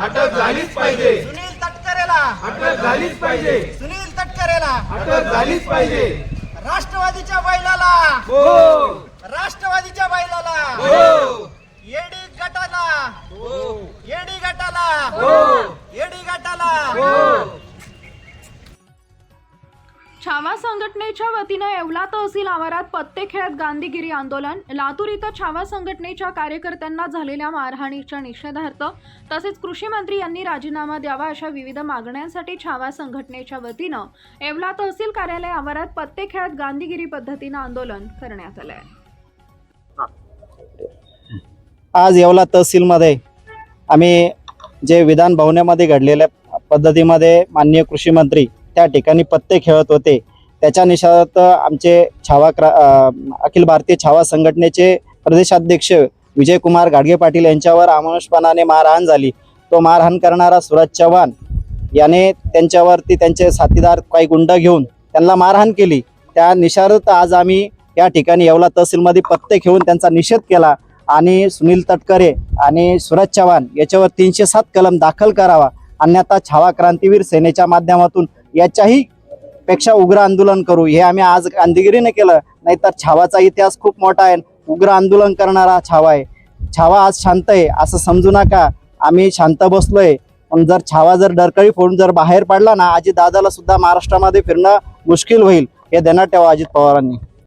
अटक झालीच पाहिजे. सुनील तटकरेला. अटक झालीच पाहिजे. सुनील तटकरेला. अटक झालीच पाहिजे. राष्ट्रवादीच्या बैलाला. हो. राष्ट्रवादीच्या बैलाला. हो. येडी गटाला. हो. येडी गटाला. हो. येडी गटाला. हो. छावा संघटनेच्या वतीनं येवला तहसील आवारात पत्ते खेळत गांधीगिरी आंदोलन. लातूर इथं छावा संघटनेच्या कार्यकर्त्यांना झालेल्या मारहाणीच्या निषेधार्थ तसेच कृषी मंत्री यांनी राजीनामा द्यावा अशा विविध मागण्यांसाठी छावा संघटनेच्या वतीनं येवला तहसील कार्यालय आवारात पत्ते खेळत गांधीगिरी पद्धतीनं आंदोलन करण्यात आलं आहे आज येवला तहसीलमध्ये आम्ही जे विधान भवनामध्ये घडलेल्या पद्धतीमध्ये माननीय कृषी मंत्री त्या ठिकाणी पत्ते खेळत होते. त्याच्या निषेधार्थ आमचे छावा क्रा अखिल भारतीय छावा संघटनेचे प्रदेशाध्यक्ष विजयकुमार गाडगे पाटील यांच्यावर अमानुषपणाने मारहाण झाली. तो मारहाण करणारा सुरज चव्हाण याने त्यांच्यावरती त्यांचे साथीदार काही गुंड घेऊन त्यांना मारहाण केली. त्या निषारत आज आम्ही या ठिकाणी येवला तहसीलमध्ये पत्ते खेळून त्यांचा निषेध केला आणि सुनील तटकरे आणि सुरज चव्हाण याच्यावर तीनशे सात कलम दाखल करावा. अन्यथा छावा क्रांतीवीर सेनेच्या माध्यमातून याच्याही पेक्षा उग्र आंदोलन करू. हे आम्ही आज गांधीगिरीने केलं. नाहीतर छावाचा इतिहास खूप मोठा आहे. उग्र आंदोलन करणारा छावा आहे. छावा आज शांत आहे असं समजू नका. आम्ही शांत बसलोय. पण जर छावा जर डरकळी फोडून जर बाहेर पडला ना अजित दादाला सुद्धा महाराष्ट्रामध्ये फिरणं मुश्किल होईल. हे देण्यात ठेवा अजित पवारांनी.